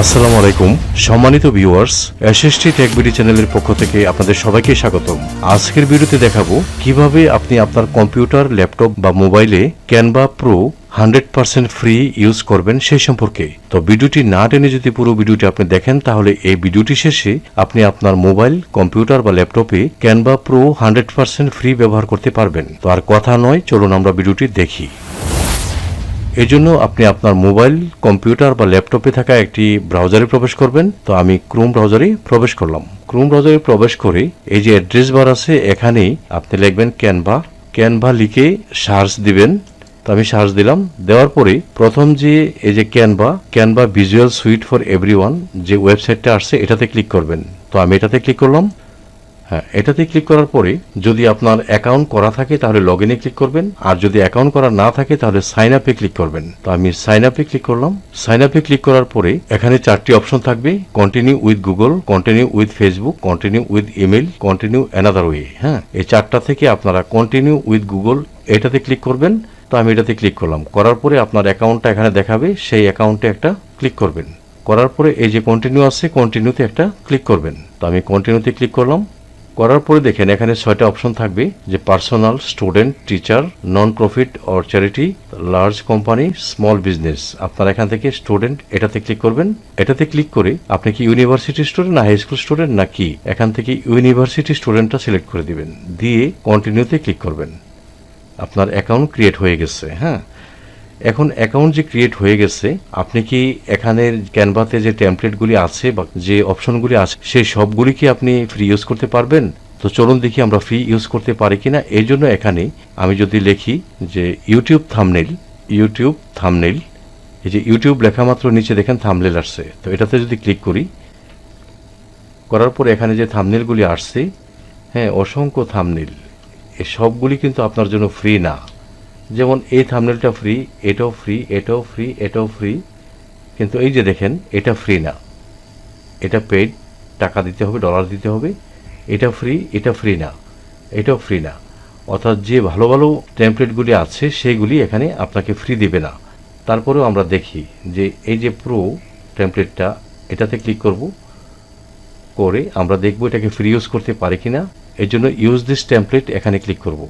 আসসালামু আলাইকুম। সম্মানিত ভিউয়ার্স, এসএসটি টেকবিডি চ্যানেলের পক্ষ থেকে আপনাদের সবাইকে স্বাগতম। আজকের ভিডিওতে দেখাবো কীভাবে আপনি আপনার কম্পিউটার, ল্যাপটপ বা মোবাইলে Canva pro hundred percent free use করবেন সেই সম্পর্কে। তো ভিডিওটি না টেনে যদি পুরো ভিডিওটি আপনি দেখেন, তাহলে এই ভিডিওটি শেষে আপনি আপনার মোবাইল, কম্পিউটার বা ল্যাপটপে Canva pro hundred percent free ব্যবহার করতে পারবেন। তো আর কথা নয়, চলুন আমরা ভিডিওটি দেখি। এজন্য আপনি আপনার মোবাইল, কম্পিউটার বা ল্যাপটপে থাকা একটি ব্রাউজারে প্রবেশ করবেন। তো আমি ক্রোম ব্রাউজারে প্রবেশ করলাম। ক্রোম ব্রাউজারে প্রবেশ করে এই যে অ্যাড্রেস বার আছে, এখানেই আপনি লিখবেন ক্যানভা ক্যানভা লিখে সার্চ দিবেন। তো আমি সার্চ দিলাম। দেওয়ার পরে প্রথম যে এই যে Canva Canva visual suite for everyone যে ওয়েবসাইটটা আসছে, এটাতে ক্লিক করবেন। তো আমি এটাতে ক্লিক করলাম। হ্যাঁ এটাতে ক্লিক করার পরে যদি আপনার অ্যাকাউন্ট করা থাকে তাহলে লগ ইনে ক্লিক করবেন। আর যদি অ্যাকাউন্ট করা না থাকে তাহলে সাইন আপে ক্লিক করবেন। তো আমি সাইন আপে ক্লিক করলাম। সাইন আপে ক্লিক করার পরে এখানে চারটি অপশন থাকবে। Continue with Google continue with Facebook continue with email continue another way হ্যাঁ এই চারটা থেকে আপনারা কন্টিনিউ উইথ গুগল এটাতে ক্লিক করবেন। তো আমি এটাতে ক্লিক করলাম। করার পরে আপনার অ্যাকাউন্টটা এখানে দেখাবে। সেই অ্যাকাউন্টে একটা ক্লিক করবেন। করার পরে এই যে কন্টিনিউ আছে কন্টিনিউতে একটা ক্লিক করবেন। তো আমি কন্টিনিউতে ক্লিক করলাম। করার পরে দেখেন, এখানে ছয়টা অপশন থাকবে, যে personal student teacher non profit or charity large company small business আপনারা এখান থেকে স্টুডেন্ট এটাতে ক্লিক করবেন। এটাতে ক্লিক করে আপনি কি ইউনিভার্সিটি স্টুডেন্ট না হাই স্কুল স্টুডেন্ট না কি, এখান থেকে ইউনিভার্সিটি স্টুডেন্টটা সিলেক্ট করে দিবেন। দিয়ে কন্টিনিউতে ক্লিক করবেন। আপনার অ্যাকাউন্ট ক্রিয়েট হয়ে গেছে হ্যাঁ? এখন অ্যাকাউন্ট যে ক্রিয়েট হয়ে গেছে, আপনি কি এখানের ক্যানভাতে যে টেমপ্লেটগুলি আছে বা যে অপশনগুলি আছে, সেই সবগুলি কি আপনি ফ্রি ইউজ করতে পারবেন? তো চলুন দেখি আমরা ফ্রি ইউজ করতে পারি কিনা। এই জন্য এখানে আমি যদি লিখি যে ইউটিউব থামনেল ইউটিউব থামনেল এই যে ইউটিউব লেখা মাত্র নিচে দেখেন থামনেল আসছে। তো এটাতে যদি ক্লিক করি, করার পর এখানে যে থামনেলগুলি আসছে হ্যাঁ অসংখ্য থামনেল এই সবগুলি কিন্তু আপনার জন্য ফ্রি না। যেমন এই থামনেলটা ফ্রি এটাও ফ্রি এটাও ফ্রি এটাও ফ্রি কিন্তু এই যে দেখেন, এটা ফ্রি না। এটা পেড টাকা দিতে হবে ডলার দিতে হবে। এটা ফ্রি এটা ফ্রি না। এটাও ফ্রি না। অর্থাৎ যে ভালো ভালো টেমপ্লেটগুলি আছে, সেগুলি এখানে আপনাকে ফ্রি দেবে না। তারপরেও আমরা দেখি যে এই যে প্রো টেমপ্লেটটা এটাতে ক্লিক করব। করে আমরা দেখব এটাকে ফ্রি ইউজ করতে পারি কিনা। এর জন্য ইউজ দিস টেমপ্লেট এখানে ক্লিক করব।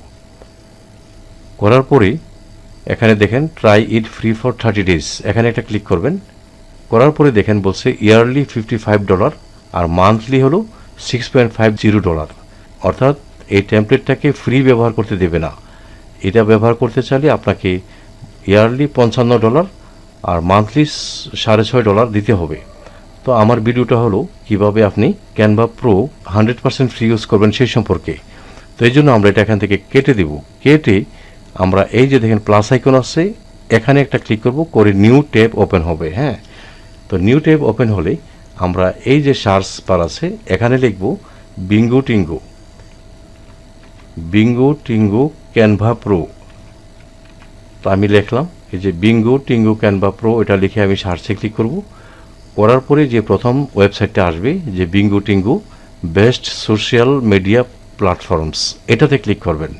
করার পরে এখানে দেখেন try it free for thirty days এখানে একটা ক্লিক করবেন। করার পরে দেখেন বলছে ইয়ারলি ফিফটি ফাইভ ডলার আর মান্থলি হলো six point five zero dollar অর্থাৎ এই টেমপ্লেটটাকে ফ্রি ব্যবহার করতে দেবে না। এটা ব্যবহার করতে চাইলে আপনাকে ইয়ারলি পঞ্চান্ন ডলার আর মান্থলি সাড়ে ছয় ডলার দিতে হবে। তো আমার ভিডিওটা হলো কীভাবে আপনি Canva pro hundred percent free use করবেন সেই সম্পর্কে। তো এই জন্য আমরা এটা এখান থেকে কেটে দিব। কেটে আমরা এই যে দেখেন প্লাস আইকন আছে, এখানে একটা ক্লিক করব, করে নিউ ট্যাব ওপেন হবে হ্যাঁ? তো নিউ ট্যাব ওপেন হলে আমরা এই যে সার্চ বার আছে, এখানে লিখব Bingo Tingo Bingo Tingo Canva pro তো আমি লিখলাম, এই যে বিঙ্গো টিঙ্গো ক্যানভা প্রো এটা লিখে আমি সার্চে ক্লিক করব। করার পরে যে প্রথম ওয়েবসাইটটা আসবে, যে Bingo Tingo best social media platforms এটাতে ক্লিক করবেন।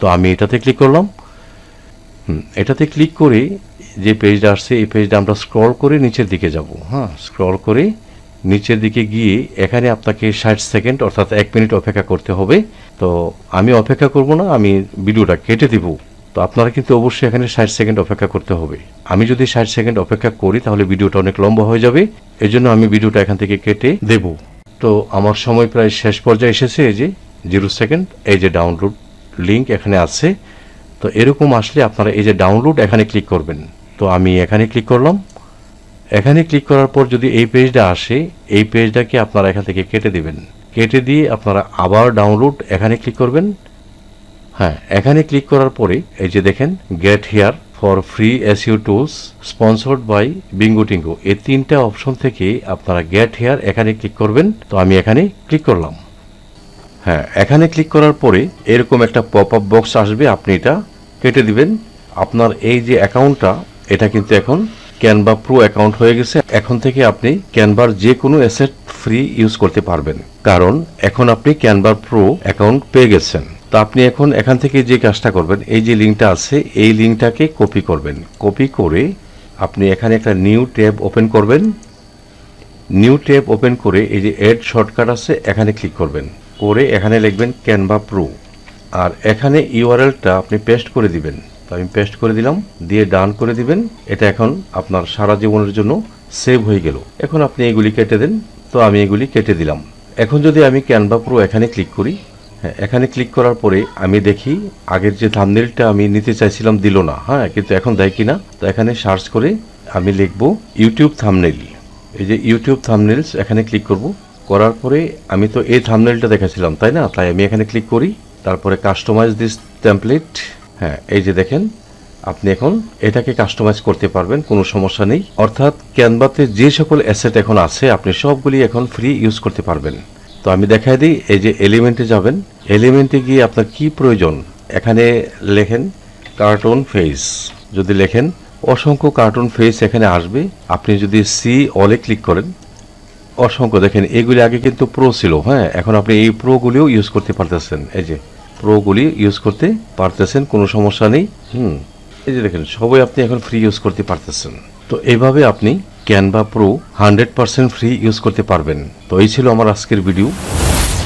তো আমি এটাতে ক্লিক করলাম। এটাতে ক্লিক করে যে পেজটা আসছে, এই পেজটা আমরা স্ক্রল করে নিচের দিকে যাব। হ্যাঁ স্ক্রল করে নিচের দিকে গিয়ে এখানে আপনাকে ষাট সেকেন্ড অর্থাৎ এক মিনিট অপেক্ষা করতে হবে। তো আমি অপেক্ষা করব না, আমি ভিডিওটা কেটে দিব। তো আপনারা কিন্তু অবশ্যই এখানে ষাট সেকেন্ড অপেক্ষা করতে হবে। আমি যদি ষাট সেকেন্ড অপেক্ষা করি, তাহলে ভিডিওটা অনেক লম্বা হয়ে যাবে। এজন্য আমি ভিডিওটা এখান থেকে কেটে দেব। তো আমার সময় প্রায় শেষ পর্যায়ে এসেছে, এই যে জিরো সেকেন্ড এই যে ডাউনলোড লিংক এখানে আছে। তো এরকম আসলে আপনারা এই যে ডাউনলোড এখানে ক্লিক করবেন। তো আমি এখানে ক্লিক করলাম। এখানে ক্লিক করার পর যদি এই পেজটা আসে, এই পেজটাকে আপনারা এখান থেকে কেটে দিবেন। কেটে দিয়ে আপনারা আবার ডাউনলোড এখানে ক্লিক করবেন। হ্যাঁ এখানে ক্লিক করার পরে এই যে দেখেন get here for free SEO tools sponsored by Bingo Tingo এই তিনটা অপশন থেকে আপনারা গেট হেয়ার এখানে ক্লিক করবেন। তো আমি এখানে ক্লিক করলাম। হ্যাঁ এখানে ক্লিক করার পরে এরকম একটা পপ আপ বক্স আসবে, আপনি এটা কেটে দিবেন। আপনার এই যে অ্যাকাউন্টটা এটা কিন্তু এখন ক্যানভা প্রো অ্যাকাউন্ট হয়ে গেছে। এখন থেকে আপনি ক্যানভার যে কোনো অ্যাসেট ফ্রি ইউজ করতে পারবেন। কারণ এখন আপনি ক্যানভার প্রো অ্যাকাউন্ট পেয়ে গেছেন। তো আপনি এখন এখান থেকে যে কাজটা করবেন, এই যে লিঙ্কটা আছে, এই লিঙ্কটাকে কপি করবেন। কপি করে আপনি এখানে একটা নিউ ট্যাব ওপেন করবেন। নিউ ট্যাব ওপেন করে এই যে এড শর্টকাট আছে, এখানে ক্লিক করবেন। করে এখানে লিখবেন ক্যানভা প্রো আর এখানে ইউআরএলটা আপনি পেস্ট করে দিবেন। তো আমি পেস্ট করে দিলাম, দিয়ে ডান করে দিবেন। এটা এখন আপনার সারা জীবনের জন্য সেভ হয়ে গেল। এখন আপনি এগুলি কেটে দেন। তো আমি এগুলি কেটে দিলাম। এখন যদি আমি ক্যানভা প্রো এখানে ক্লিক করি হ্যাঁ এখানে ক্লিক করার পরে আমি দেখি আগের যে থামনেলটা আমি নিতে চাইছিলাম দিল না। হ্যাঁ কিন্তু এখন দেয় কি না তো এখানে সার্চ করে আমি লিখব ইউটিউব থামনেল এই যে ইউটিউব থামনেলস এখানে ক্লিক করব। করার পরে আমি তো এই থামনেলটা দেখাছিলাম, তাই না? তাই আমি এখানে ক্লিক করি, তারপরে কাস্টমাইজ দিস টেমপ্লেট হ্যাঁ এই যে দেখেন, আপনি এখন এটাকে কাস্টমাইজ করতে পারবেন, কোনো সমস্যা নেই। অর্থাৎ ক্যানভাতে যে সকল অ্যাসেট এখন আছে, আপনি সবগুলি এখন ফ্রি ইউজ করতে পারবেন। তো আমি দেখাই দিই, এই যে এলিমেন্টে যাবেন। এলিমেন্টে গিয়ে আপনার কি প্রয়োজন? এখানে লেখেন কার্টুন ফেস যদি লেখেন, অসংখ্য কার্টুন ফেস এখানে আসবে। আপনি যদি সি অলে ক্লিক করেন অসংখ্য, দেখেন, এগুলি আগে কিন্তু প্রো ছিল হ্যাঁ? এখন আপনি এই প্রোগুলিও ইউজ করতে পারতেছেন। এই যে প্রোগুলি ইউজ করতে পারতেছেন, কোনো সমস্যা নেই। হুম। এই যে দেখেন, সবাই আপনি এখন ফ্রি ইউজ করতে পারতেছেন। তো এভাবে আপনি Canva pro hundred percent free use করতে পারবেন। তো এই ছিল আমার আজকের ভিডিও